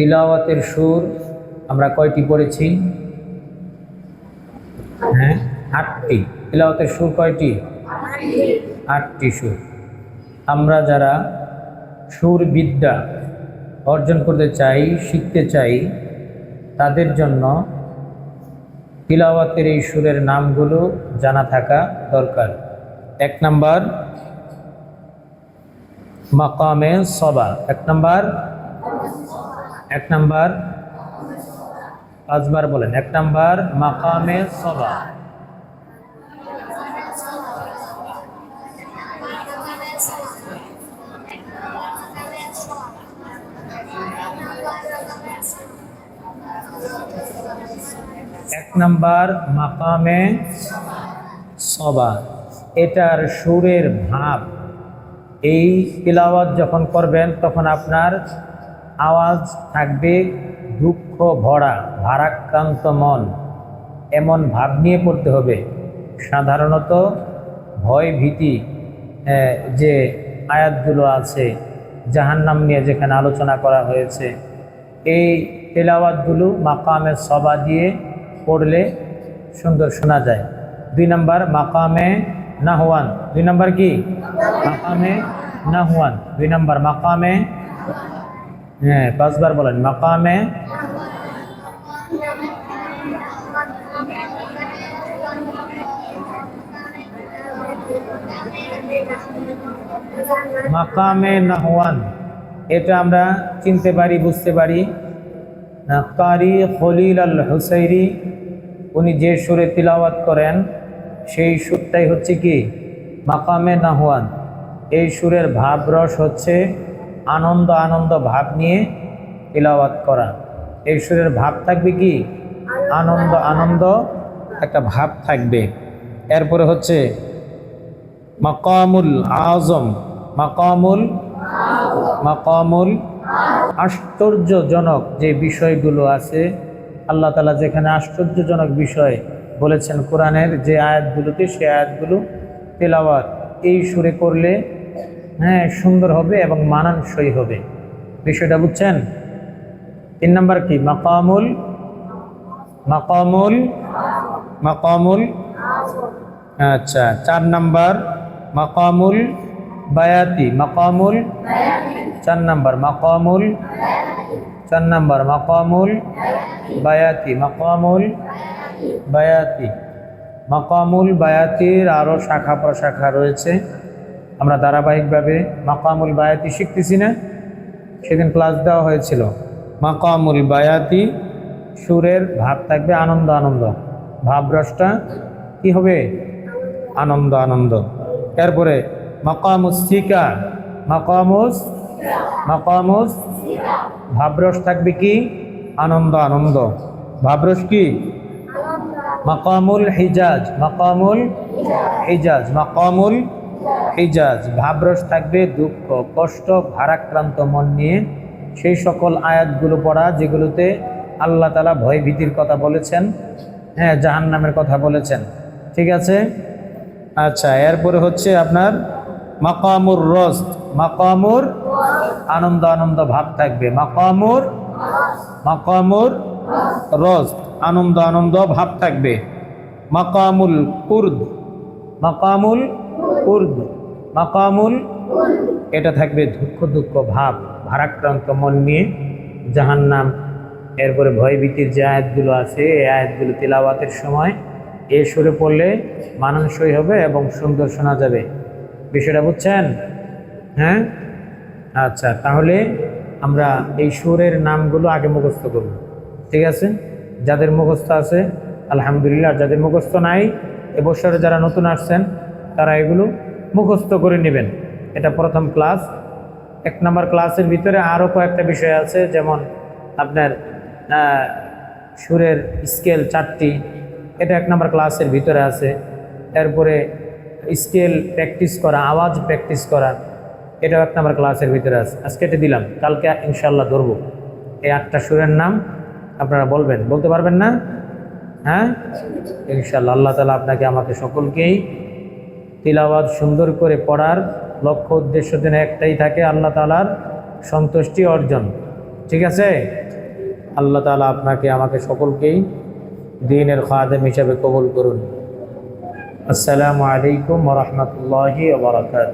তিলাওয়াতের সুর আমরা কয়টি পড়েছি? হ্যাঁ আটটি। তিলাওয়াতের সুর কয়টি? আটটি সুর। আমরা যারা সুর বিদ্যা অর্জন করতে চাই, শিখতে চাই, তাদের জন্য তিলাওয়াতের এই সুরের নামগুলো জানা থাকা দরকার। এক নাম্বার, মাকামে সবা। এক নাম্বার এক নাম্বার পাঁচবার বলেন। এক নাম্বার মাকামে সবা। এক নাম্বার মাকামে সবা। এটার সুরের ভাব। এই তিলাওয়াত যখন করবেন, তখন আপনার আওয়াজ থাকবে দুঃখ ভরা, ভারাক্রান্ত মন। এমন ভাব নিয়ে পড়তে হবে। সাধারণত ভয় ভীতি যে আয়াতগুলো আছে, জাহান্নাম নিয়ে যেখানে আলোচনা করা হয়েছে, এই তেলাওয়াতগুলো মাকামে সবা দিয়ে পড়লে সুন্দর শোনা যায়। দুই নাম্বার, মাকামে নাহওয়ান। দুই নাম্বার কি? মাকামে নাহওয়ান। দুই নাম্বার, মাকামে হ্যাঁ পাঁচবার বলেন, মাকামে মাকামে নাহওয়ান, এটা আমরা চিনতে পারি, বুঝতে পারি। কারি খলিল আল হুসাইরি, উনি যে সুরে তিলাওয়াত করেন, সেই সুরটাই হচ্ছে কি? মাকামে নাহওয়ান। এই সুরের ভাবরস হচ্ছে আনন্দ আনন্দ ভাব নিয়ে তিলাওয়াত করা। এই সুরের ভাব থাকবে কি? আনন্দ আনন্দ একটা ভাব থাকবে। এরপরে হচ্ছে মাকামুল আজম। মাকামুল মাকামুল আশ্চর্যজনক যে বিষয়গুলো আছে। আল্লাহ তালা যেখানে আশ্চর্যজনক বিষয় বলেছেন কোরআনের যে আয়াতগুলোতে সে আয়াতগুলো তেলাওয়াত। এই সুরে করলে হ্যাঁ সুন্দর হবে এবং মানানসই হবে। বিষয়টা বুঝছেন? তিন নম্বর কি? মাকামুল মাকামুল মাকামুল। আচ্ছা চার নম্বর, মাকামুল বায়াতি, মাকামুল চার নাম্বার, মাকামুল চার নাম্বার, মাকামুল বায়াতি মাকামুল বায়াতি। মাকামুল বায়াতির আরও শাখা প্রশাখা রয়েছে। আমরা ধারাবাহিকভাবে মাকামুল বায়াতি শিখতেছি না? সেদিন ক্লাস দেওয়া হয়েছিল। মাকামুল বায়াতি সুরের ভাব থাকবে আনন্দ আনন্দ। ভাবরসটা কি হবে? আনন্দ আনন্দ। এরপরে মাকামুস সিকা। মাকামুস মাকামুস। ভাবরস থাকবে কি? আনন্দ আনন্দ। ভাবরস কি? মাকামুল হিজাজ। মাকামুল হিজাজ। মাকামুল হিজাজ ভাবরস থাকবে, দুঃখ, কষ্ট, ভারাক্রান্ত মন নিয়ে। সেই সকল আয়াতগুলো পড়া, যেগুলোতে আল্লাহ তালা ভয় ভীতির কথা বলেছেন হ্যাঁ জাহান্নামের কথা বলেছেন। ঠিক আছে? আচ্ছা এরপরে হচ্ছে আপনার মাকামুর রস মাকামুর আনন্দ আনন্দ ভাব থাকবে। মাকামুর মাকামুর রস আনন্দ আনন্দ ভাব থাকবে। মাকামুল কুর্দ। মাকামুল কুর্দ। মাকামুল এটা থাকবে দুঃখ দুঃখ, ভাব, ভারাক্রান্ত মন নিয়ে জাহান্নাম। এরপরে ভয়ভীতির যে আয়াতগুলো আছে, এই আয়াতগুলো তিলাওয়াতের সময় এ সুরে পড়লে মানানসই হবে এবং সুন্দর শোনা যাবে। বিষয়টা বুঝছেন? হ্যাঁ? আচ্ছা তাহলে আমরা এই সুরের নামগুলো আগে মুখস্থ করব। ঠিক আছে? যাদের মুখস্থ আছে, আলহামদুলিল্লাহ যাদের মুখস্থ নাই এবছরে যারা নতুন আসছেন, তারা এগুলো মুখস্থ করে নেবেন। এটা প্রথম ক্লাস। এক নম্বর ক্লাসের ভিতরে আরও কয়েকটা বিষয় আছে, যেমন আপনার সুরের স্কেল চারটি, এটা এক নম্বর ক্লাসের ভিতরে আছে। এরপরে স্কেল প্র্যাকটিস করা, আওয়াজ প্র্যাকটিস করা, এটাও এক নম্বর ক্লাসের ভিতরে আছে। আজকে এটা দিলাম, কালকে ইনশাল্লাহ ধরবো। এই আটটা সুরের নাম আপনারা বলবেন, বলতে পারবেন না? হ্যাঁ? ইনশাল্লাহ আল্লাহ তালা আপনাকে, আমাকে সকলকেই তিলাবাদ সুন্দর করে পড়ার লক্ষ্য উদ্দেশ্য যেন একটাই থাকে, আল্লাহ তালার সন্তুষ্টি অর্জন। ঠিক আছে? আল্লাহ তালা আপনাকে, আমাকে সকলকেই দিনের খাদেম হিসাবে কবুল করুন। আসসালামু আলাইকুম রহমতুল্লাহ বারকাত